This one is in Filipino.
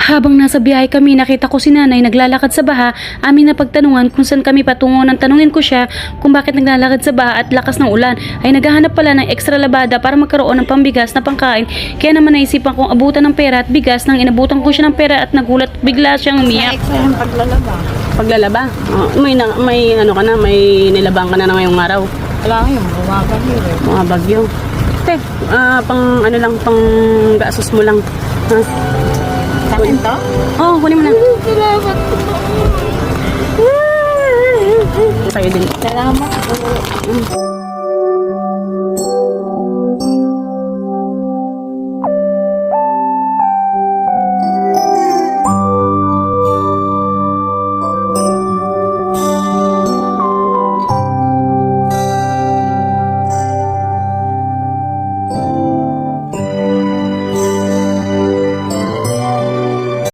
Habang nasa biyahe kami, nakita ko si nanay naglalakad sa baha. Amin na pagtanungan kung saan kami patungo nang tanungin ko siya kung bakit naglalakad sa baha at lakas ng ulan. Ay naghahanap pala ng ekstra labada para magkaroon ng pambigas na pangkain. Kaya naman naisipan kong abutan ng pera at bigas nang inabutan ko siya ng pera at nagulat bigla siyang umiyak. Yung paglalaba. Paglalaba? Oh, may, na, may ano ka na, may nilabang ka na na ngayong araw. Wala nga yung buwagan yun eh. Mga bagyo. Te, ah, pang ano lang, pang gasos mo lang. Ha? Sakin to? Oo, oh, kunin mo na. Salamat po. Sa'yo din. Salamat po.